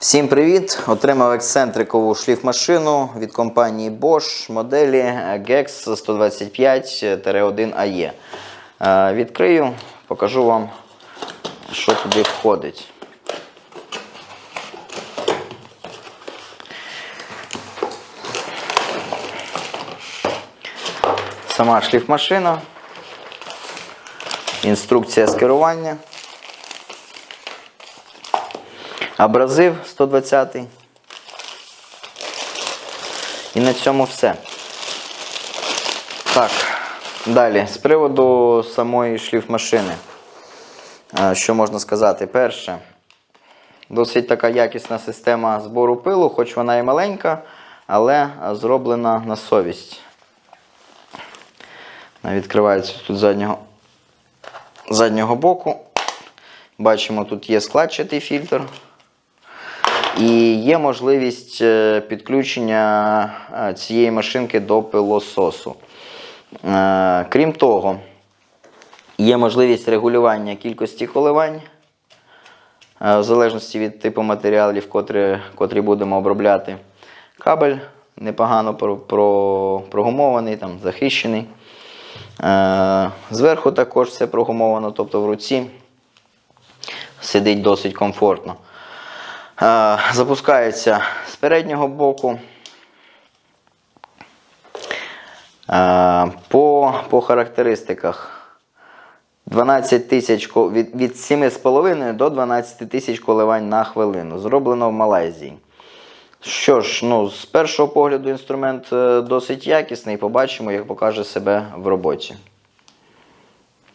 Всім привіт! Отримав ексцентрикову шліфмашину від компанії Bosch моделі GEX 125-1AE. Е, Відкрию, покажу вам, що туди входить. Сама шліфмашина, інструкція з керування. Абразив 120. І на цьому все. Так, далі. З приводу самої шліфмашини. Е, Що можна сказати? Перше, досить така якісна система збору пилу, хоч вона і маленька, але зроблена на совість. Відкривається тут заднього, заднього боку. Бачимо, тут є складчатий фільтр. І є можливість е, підключення е, цієї машинки до пилососу. Е, Крім того, є можливість регулювання кількості коливань, в залежності від типу матеріалів, котрі, котрі будемо обробляти. Кабель непогано про- про- прогумований, там, захищений. Зверху також все прогумовано, тобто в руці сидить досить комфортно. Е, Запускається з переднього боку. Е, По, по характеристиках 12 тисяч від, від 7,5 до 12 тисяч коливань на хвилину. Зроблено в Малайзії. Що ж, ну, з першого погляду інструмент е, досить якісний. Побачимо, як покаже себе в роботі.